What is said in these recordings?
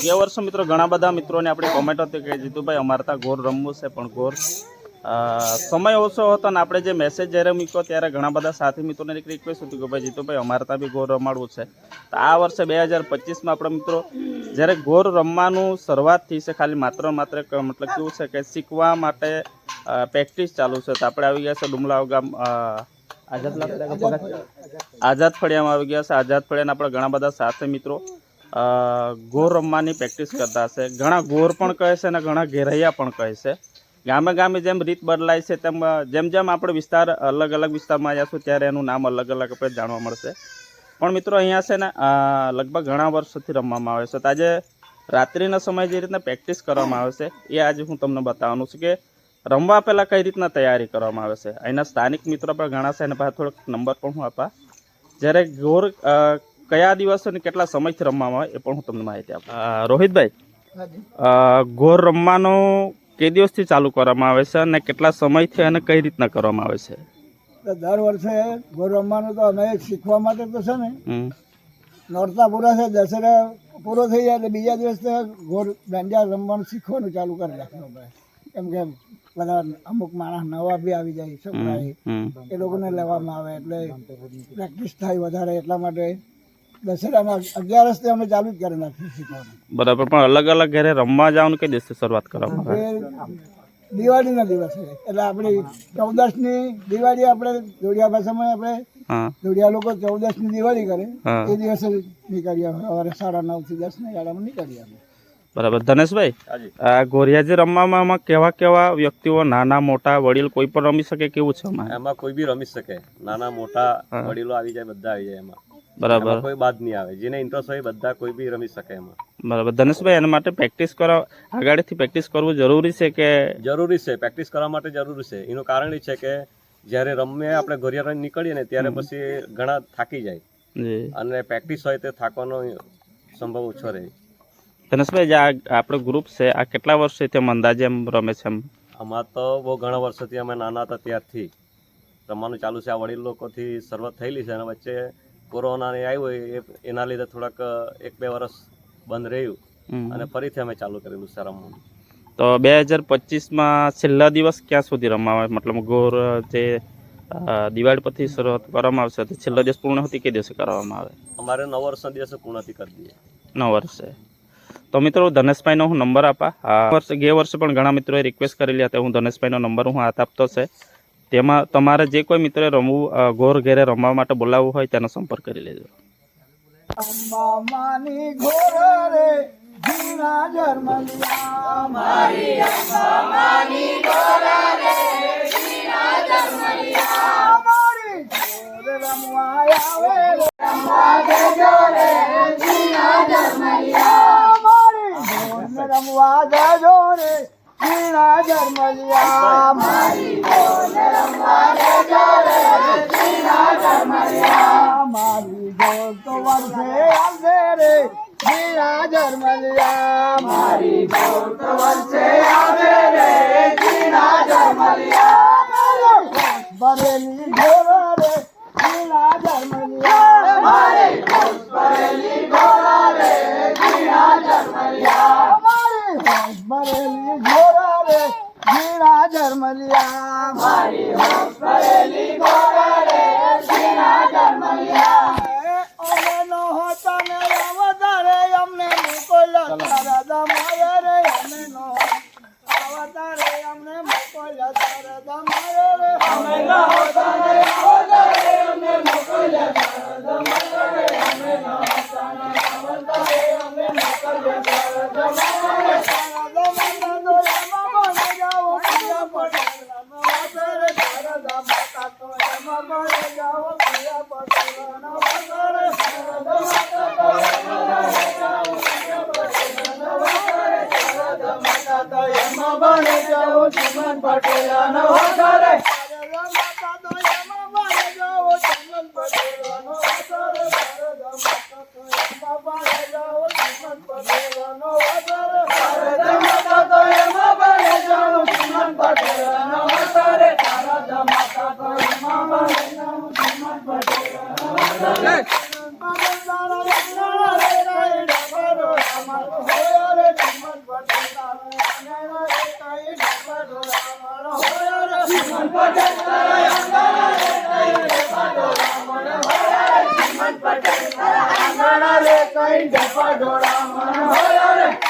જે વર્ષો મિત્રો ઘણા બધા મિત્રોને આપણે કોમેન્ટ હતી કે જીતુભાઈ અમારે ત્યાં ગોર રમવું છે, પણ ગોર સમય ઓછો હતો ને આપણે જે મેસેજ જ્યારે મૂક્યો ત્યારે ઘણા બધા સાથી મિત્રોને એક રિક્વેસ્ટ હતી કે ભાઈ જીતુભાઈ અમારે ત્યાં બી ગોર રમાડવું છે. તો આ વર્ષે બે હજાર પચીસમાં આપણા મિત્રો જ્યારે ગોર રમવાનું શરૂઆત થઈ છે ખાલી માત્ર માત્ર મતલબ કેવું છે કે શીખવા માટે પ્રેક્ટિસ ચાલુ છે. તો આપણે આવી ગયા છે ડુમલાવ ગામ આઝાદ આઝાદ ફળિયામાં આવી ગયા છે. આઝાદ ફળિયાના આપણે ઘણા બધા સાથે મિત્રો ગોર રમવાની પ્રેક્ટિસ કરતા હશે. ઘણા ગોર પણ કહે છે અને ઘણા ઘેરૈયા પણ કહે છે. ગામે ગામે જેમ રીત બદલાય છે તેમ જેમ જેમ આપણે વિસ્તાર અલગ અલગ વિસ્તારમાં જઈશું ત્યારે એનું નામ અલગ અલગ આપણે જાણવા મળશે. પણ મિત્રો અહીંયા છે ને લગભગ ઘણા વર્ષોથી રમવામાં આવે છે. તો આજે રાત્રિના સમયે જે રીતના પ્રેક્ટિસ કરવામાં આવે છે એ આજે હું તમને બતાવવાનું છું કે રમવા પહેલાં કઈ રીતના તૈયારી કરવામાં આવે છે. અહીંના સ્થાનિક મિત્રો પણ ઘણા છે અને પાસે થોડોક નંબર પણ હું આપા. જ્યારે ગોર અ, કયા દિવસો અને કેટલા સમયથી રમવામાં આવે એ પણ હું તમને માહિતી આપું. રોહિતભાઈ ઘોર ગોર રમવાનો કે દિવસથી ચાલુ કરવામાં આવે છે અને કેટલા સમયથી અને કઈ રીતના કરવામાં આવે છે? દર વર્ષે ગોળ રમવાનું તો અમે શીખવા માટે તો છે ને. નોરતા પૂરા છે દશેરા પૂરો થઈ જાય એટલે બીજા દિવસે ગોળ દાંડિયા રમવાનું શીખવાનું ચાલુ કરી નાખ્યું અમે. કેમ કે બધા અમુક માણસ નવા બી આવી જાય છોકરા એ લોકોને લેવામાં આવે એટલે પ્રેક્ટિસ થાય વધારે એટલા માટે. દશેરાના અગિયારસથી અમે ચાલુ જ કરી નાખ્યું શીખવાનું બરાબર પણ અલગ અલગ ઘરે રમવા જવાનું કઈ દિવસથી શરૂઆત કરવામાં આવે? એ દિવાળીના દિવસે. એટલે આપણી ચૌદસની દિવાળી આપણે જોડિયા ભાષામાં આપણે જોડિયા લોકો ચૌદસની દિવાળી કરે. એ દિવસે નીકળ્યા સવારે સાડા નવથી દસની ગાળામાં નીકળ્યા અમે. બરાબર. ધનેશભાઈ આ ગોરિયાજી રમવામાં આમાં કેવા કેવા વ્યક્તિઓ નાના મોટા વડીલ કોઈ પણ રમી શકે કેવું છે એમાં કોઈ બી રમી શકે. નાના મોટા વડીલો આવી જાય બધા આવી જાય એમાં. બરાબર. કોઈ બાદ નહીં આવે. જેને ઇન્ટરેસ્ટ હોય બધા કોઈ બી રમી શકે એમાં. બરાબર. ધનેશભાઈ એના માટે પ્રેક્ટિસ કરવા આગળથી પ્રેક્ટિસ કરવું જરૂરી છે કે? જરૂરી છે. પ્રેક્ટિસ કરવા માટે જરૂરી છે. એનું કારણ એ છે કે જ્યારે રમીએ આપણે ઘોરિયા નીકળીએ ને ત્યારે પછી ઘણા થાકી જાય. અને પ્રેક્ટિસ હોય તે થાકવાનો સંભવ ઓછો રહે. ધનેશભાઈ જે આપણું ગ્રુપ છે આ કેટલા વર્ષથી તેમ અંદાજે એમ રમે છે એમ અમાર તો બહુ ઘણા વર્ષોથી અમે નાના હતા ત્યારથી. રમવાનું ચાલુ છે. આ વડીલ લોકોથી શરૂઆત થયેલી છે. અને વચ્ચે કોરોના ને આવ્યું એના લીધે થોડાક એક બે વર્ષ બંધ રહ્યું. અને ફરીથી અમે ચાલુ કરેલું છે રમવાનું. તો બે હજાર પચીસમાં છેલ્લા દિવસ ક્યાં સુધી રમવા આવે મતલબ ગોર જે દિવાળી પછી શરૂઆત કરવામાં આવશે તો છેલ્લો દિવસ પૂર્ણ હતી કે દિવસે કરવામાં આવે? અમારે નવ વર્ષના દિવસે પૂર્ણથી કરી દઈએ. નવ વર્ષે. તો મિત્રો ધનેશભાઈનો હું નંબર આપા. આ વર્ષે ગયા વર્ષે પણ ઘણા મિત્રોએ રિક્વેસ્ટ કરેલી હતી હું ધનેશભાઈનો નંબર હું હાથ આપતો છે. તેમાં તમારે જે કોઈ મિત્રોએ રમવું ઘોર ગોર ઘેરે રમવા માટે બોલાવવું હોય તેનો સંપર્ક કરી લેજો. રમવા રે. રે જીના મારી જીના મારી જર્મલિયા ઘોર તો વર્ષે આવશે રે જર્મલિયા મારી ઘોર તો જર્મલિયા ઘોર રે જીના જર્મલિયા મારી ઘોર ભરેલી ઘોર રે જીના જર્મલિયા મારી ઘોર ભરેલી ઘોર રે જર્મલિયા મારી ઘોર ભરેલી ઘોર પટેલ રે કઈ જપા ડોળા મન હોય રે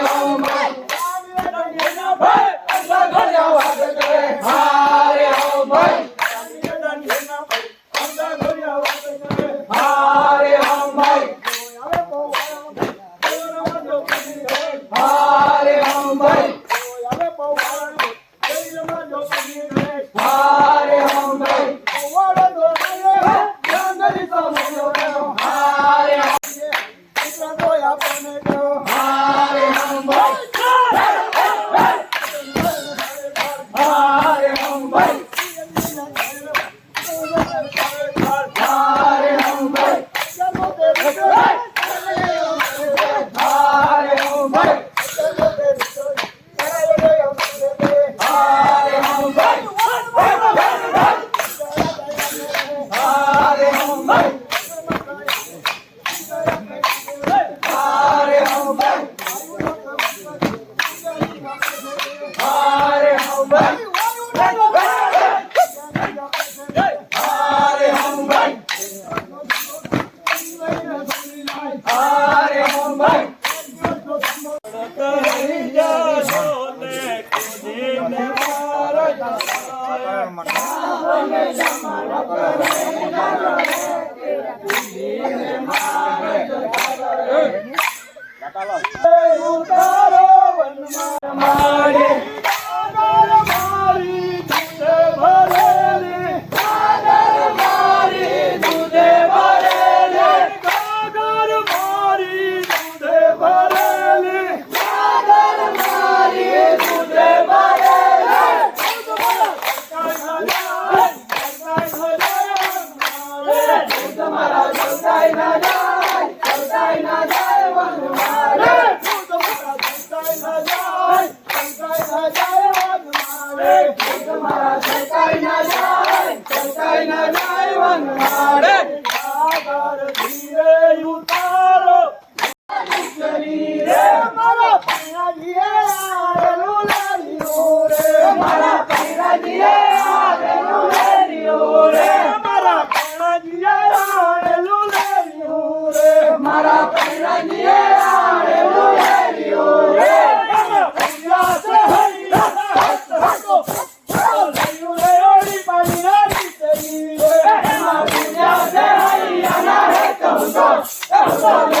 હારે రమ్మన్నా Catalo. Amen.